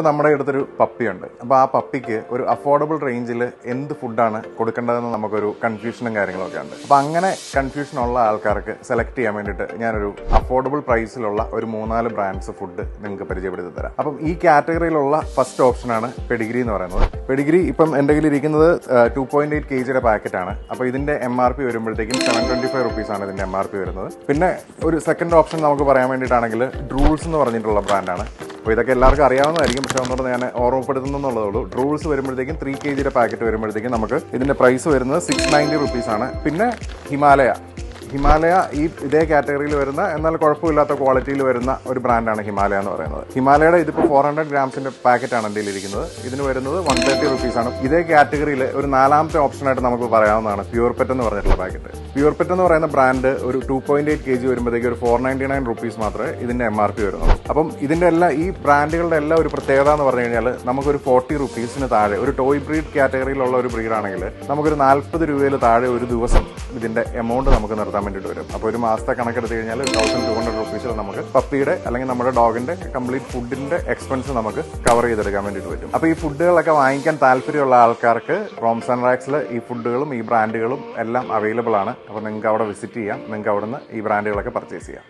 ഇപ്പൊ നമ്മുടെ അടുത്തൊരു പപ്പിയുണ്ട്. അപ്പോൾ ആ പപ്പിക്ക് ഒരു അഫോർഡബിൾ റേഞ്ചിൽ എന്ത് ഫുഡാണ് കൊടുക്കേണ്ടതെന്ന് നമുക്കൊരു കൺഫ്യൂഷനും കാര്യങ്ങളൊക്കെ ഉണ്ട്. അപ്പോൾ അങ്ങനെ കൺഫ്യൂഷൻ ഉള്ള ആൾക്കാർക്ക് സെലക്ട് ചെയ്യാൻ വേണ്ടിയിട്ട് ഞാനൊരു അഫോർഡബിൾ പ്രൈസിലുള്ള ഒരു മൂന്നാൽ ബ്രാൻഡ്സ് ഫുഡ് നിങ്ങൾക്ക് പരിചയപ്പെടുത്തി തരാം. അപ്പം ഈ കാറ്റഗറിയിലുള്ള ഫസ്റ്റ് ഓപ്ഷനാണ് പെഡിഗ്രി എന്ന് പറയുന്നത്. പെഡിഗ്രി ഇപ്പം എന്റെ കയ്യിൽ ഇരിക്കുന്നത് ടു പോയിന്റ് എയ്റ്റ് കെ ജിയുടെ പാക്കറ്റാണ് അപ്പോൾ ഇതിന്റെ എം ആർ പി വരുമ്പോഴത്തേക്കും സെവൻ ട്വന്റി ഫൈവ് റുപ്പീസാണ് ഇതിന്റെ എം ആർ പി വരുന്നത്. പിന്നെ ഒരു സെക്കൻഡ് ഓപ്ഷൻ നമുക്ക് പറയാൻ വേണ്ടിയിട്ടാണെങ്കിൽ ഡ്രൂൾസ് എന്ന് പറഞ്ഞിട്ടുള്ള ബ്രാൻഡാണ് അപ്പോൾ ഇതൊക്കെ എല്ലാവർക്കും അറിയാവുന്നതായിരിക്കും. പക്ഷേ ഒന്നുകൂടെ ഞാൻ ഓർമ്മപ്പെടുത്തുന്നുള്ളതേ ഉള്ളൂ ട്രൂൾസ് വരുമ്പോഴത്തേക്കും ത്രീ കെ ജിയുടെ പാക്കറ്റ് വരുമ്പോഴത്തേക്കും നമുക്ക് ഇതിന്റെ പ്രൈസ് വരുന്നത് സിക്സ് നയന്റി റുപ്പീസാണ് പിന്നെ ഹിമാലയ. ഹിമാലയ ഈ ഇതേ കാറ്റഗറിയിൽ വരുന്ന എന്നാൽ കുഴപ്പമില്ലാത്ത ക്വാളിറ്റിയിൽ വരുന്ന ഒരു ബ്രാൻഡാണ് ഹിമാലയ എന്ന് പറയുന്നത്. ഹിമാലയയുടെ ഇതിപ്പോൾ ഫോർ ഹൺഡ്രഡ് ഗ്രാംസിന്റെ പാക്കറ്റാണ് എന്റെ ഇരിക്കുന്നത്. ഇതിന് വരുന്നത് വൺ തേർട്ടി റുപ്പീസ് ആണ്. ഇതേ കാറ്റഗറിയിൽ ഒരു നാലാമത്തെ ഓപ്ഷനായിട്ട് നമുക്ക് പറയാവുന്നതാണ് പ്യൂർ പെറ്റ് എന്ന് പറഞ്ഞിട്ടുള്ള പാക്കറ്റ് പ്യൂർ പെറ്റ് എന്ന് പറയുന്ന ബ്രാൻഡ് ഒരു two point eight K G വരുമ്പോഴത്തേക്ക് ഒരു ഫോർ നയന്റി നയൻ റുപ്പീസ് മാത്രമേ ഇതിന്റെ എം ആർ പി വരുന്നുള്ളൂ. അപ്പം ഇതിന്റെ എല്ലാ ഈ ബ്രാൻഡുകളുടെ എല്ലാം ഒരു പ്രത്യേകത എന്ന് പറഞ്ഞു കഴിഞ്ഞാൽ നമുക്കൊരു ഫോർട്ടി റുപ്പീസിന് താഴെ ഒരു ടോയ് ബ്രീഡ് കാറ്റഗറിയിലുള്ള ഒരു ബ്രീഡാണെങ്കിൽ നമുക്കൊരു നാൽപ്പത് രൂപയിൽ താഴെ ഒരു ദിവസം ഇതിന്റെ എമൗണ്ട് നമുക്ക് നിർത്താൻ വേണ്ടിയിട്ട് വരും. അപ്പോൾ ഒരു മാസത്തെ കണക്കെടുത്ത് കഴിഞ്ഞാൽ തൗസൻഡ് ടു ഹൺഡ്രഡ് റുപ്പീസിൽ നമുക്ക് പപ്പിയുടെ അല്ലെങ്കിൽ നമ്മുടെ ഡോഗിന്റെ കംപ്ലീറ്റ് ഫുഡിന്റെ എക്സ്പെൻസ് നമുക്ക് കവർ ചെയ്തെടുക്കാൻ വേണ്ടിയിട്ട് പറ്റും. അപ്പോൾ ഈ ഫുഡുകളൊക്കെ വാങ്ങിക്കാൻ താല്പര്യമുള്ള ആൾക്കാർക്ക് റോംസ് ആൻഡ് റാക്സിൽ ഈ ഫുഡുകളും ഈ ബ്രാൻഡുകളും എല്ലാം അവൈലബിൾ ആണ്. അപ്പോൾ നിങ്ങൾക്ക് അവിടെ വിസിറ്റ് ചെയ്യാം. നിങ്ങൾക്ക് അവിടുന്ന് ഈ ബ്രാൻഡുകളൊക്കെ പർച്ചേസ് ചെയ്യാം.